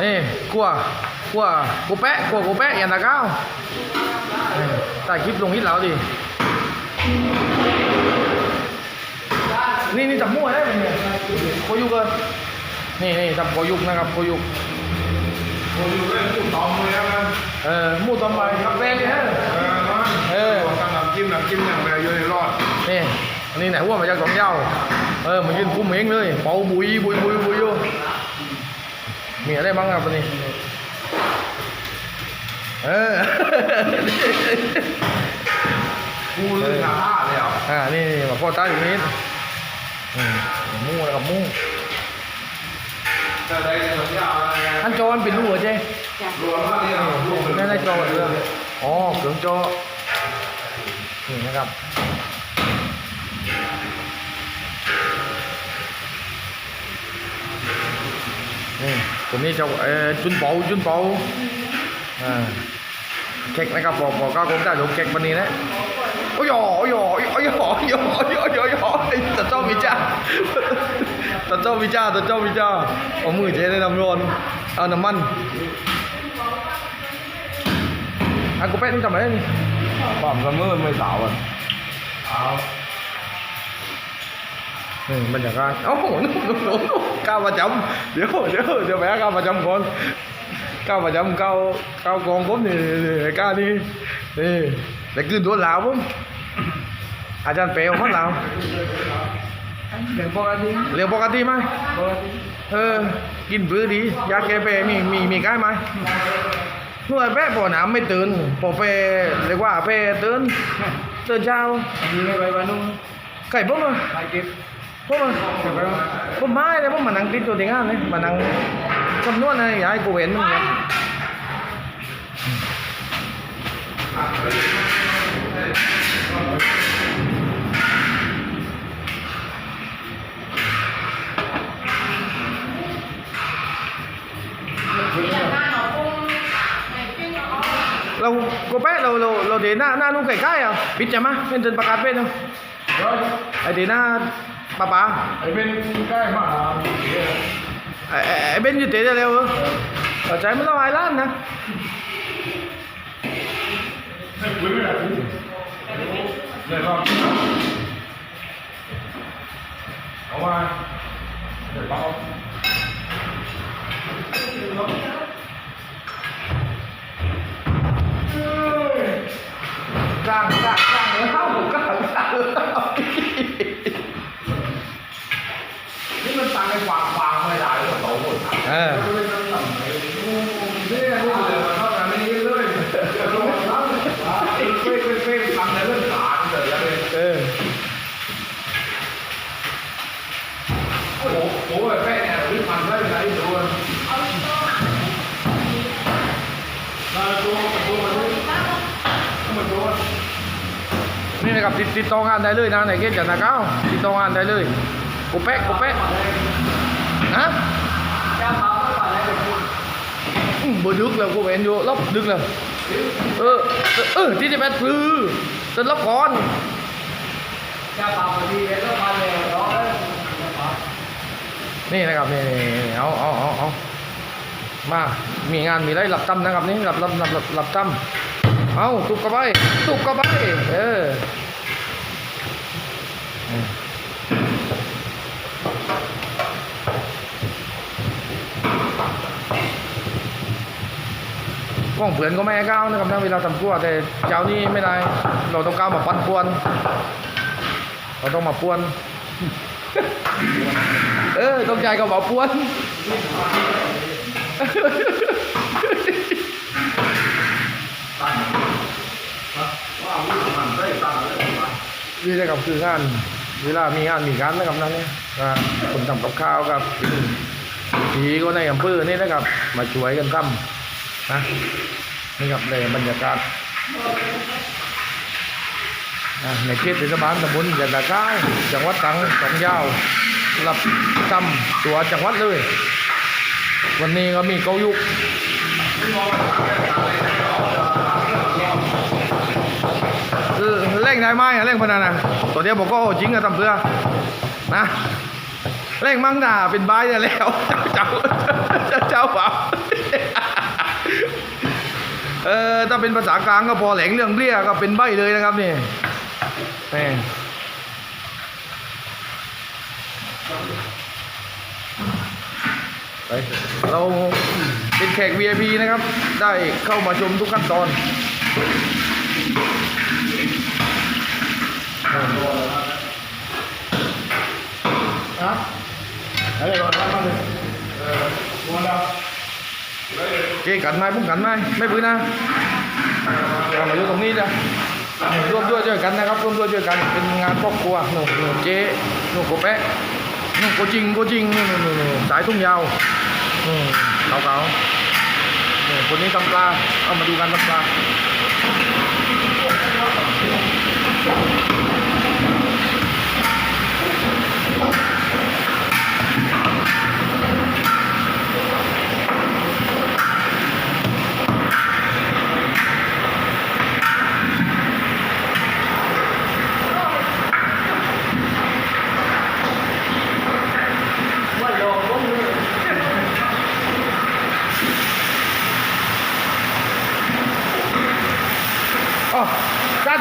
นี่กลัวกลัวกูแปะกลัวกูแปะอย่าตะก้าวนี่คลิปลงฮิตแล้วดินี่นี่จับมั่วได้ไหมเนี่ยโคยุกเลยนี่นี่จับโคยุกนะครับโคยุกผมอยู่เรื่องพูดตอมเลยครับเออมู่ตอมไปกับแฟนเนี่ยเออเออตั้งน้ำจิ้มน้ำจิ้มอย่างไรอยู่ในรอดนี่อันนี้ไหนหัวมาจากสองเย้าเออมันยืนคุ้มเองเลยเป่าบุยบุยบุยบุยอยู่ มีอะไรบ้างครับวันนี้เออกูเลยหาผ้าเลยอะอ่านี่นี่มาพ่อตาอยู่นิดอืมหมูนะครับหมูจะได้สัญญาอะไรอันจอมันเป็นรูเหรอเจ๊รวมผ้าเนี่ยรวมเป็นไม่ได้จอเรื่องอ๋อเครื่องจอนี่นะครับ ตัวนี้จะเออจุนเปาจุนเปาอ่าเค้กนะครับบอกบอกก้าวคงได้ดูเค้กวันนี้นะโอ้ยโอ้ยโอ้ยโอ้ยโอ้ยโอ้ยโอ้ยโอ้ยโอ้ยโอ้ยตัดเจ้าวิจาตัดเจ้าวิจาตัดเจ้าวิจาเอามือเจ๊ได้น้ำร้อนเอาน้ำมันอะกูแป๊ะนี่ทำไรนี่ปั๊มละเมินไม่สาวอะ นี่บรรยากาศเอ้าโหนู่นนู่นนู่นก้าวประจำเดี๋ยวเดี๋ยวเดี๋ยวแม่ก้าวประจำก่อนก้าวประจำก้าวก้าวกองผมนี่นี่ก้าวนี่นี่แต่คือโดนลาวผมอาจารย์เปลวคนลาวเห็นปกติเรียกปกติไหมปกติเออ กินปื้อดียาแก้เปรมีมีมีใกล้ไหมนวยแป้ปอน้ำไม่ตื่นปอเปรเรียกว่าเปรตื่นตื่นเช้ามีไม่ไปบ้านนู้นไก่ปุ๊บมาไปเก็บ ปุ๊บมาเก็บไปแล้วผมไม่เลยผมมานั่งติดตัวเองอะเลยมานั่งคำนวณอะไรอย่าให้กูเห็นมึงเนี่ยเรากูแป๊ะเราเราเราเดนหน้าหน้านุ่งไก่ไก่อะปิดใช่ไหมเป็นจนประกาศเป็นเนาะไอเดนหน้า ba ba. Ở bên cái mà ở, ở bên như thế là leo ư ở trái mới ra hai lát nè. Không vâng. ai, để bao. นี่นะครับติดติดต่องานได้เลยนะไหนเกตจากนาเก้าติดต่องานได้เลยกูแป๊ะกูแป๊ะฮะ บ่ดึกแล้วกูเห็นอยู่ลบดึกแล้วเออเออเออที่จะแปดปลือจะลบก่อนจะปาพอดีเลยก็มาเลยร้องเลยนี่นะครับนี่นี่นี่เอาเอาเอาเอามา มีงานมีอะไรหลับตั้มนะครับนี่หลับหลับหลับหลับหลับตั้มเอาตุกกระไปตุกกระไปเอออื กล้องเผื่อนก็ไม่ให้ก้าวนะครับนะเวลาทำกลัวแต่เจ้านี่ไม่ได้ เราต้องก้าวมาปั้นปวน เราต้องมาปวน เออต้องใจกับหมอปวนว่าวิ่งมันได้ตังค์เลยนี่นะครับคืองาน เวลามีงานมีการนะครับนั่นเนี่ยอ่าคนทำกับข้าวครับผีก็ในอำเภอนี่นะครับ มาช่วยกันทำ นะนี่ครับในบรรยากาศในเขตเทศบาลตำบลยะตาก้าจังหวัดตังสองยาวรับทำตัวจังหวัดเลย วันนี้ก็มีเกายุกเร่งได้ไหมเร่งพนันนะตัวเดียวบอกก็โอ้จริงอะทำเพื่อนะเร่งมั่งด่าเป็นใบเนี่ยแล้ว เจ้าเจ้าเจ้าเจ้าเปล่า เออถ้าเป็นภาษากลางก็พอแหลงเรื่องเบี้ยก็เป็นใบเลยนะครับนี่แม่ไปเราเป็นแขก VIP นะครับ ได้เข้ามาชมทุกขั้นตอนนะอะไรวะมาเลยเออบัวดาว เจ๊กันไหมพุ่งกันไหมไม่พื้นนะเอามาอยู่ตรงนี้จ้ะร่วมด้วยช่วยกันนะครับร่วมด้วยช่วยกันเป็นงานครอบครัวหนูหนูเจ๊หนูโกแปะหนูโกจริงโกจริงนี่นี่นี่สายทุ่งยาวอืมเขาเขาคนนี้ทำปลาเอามาดูกันทำปลา อ๋อจ้า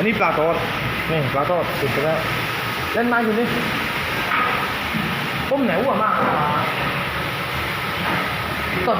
อันนี้ปลาทอดนี่ปลาทอดติดไปแล้วเล่นมาอยู่นี่ต้มไหนหัวมากตด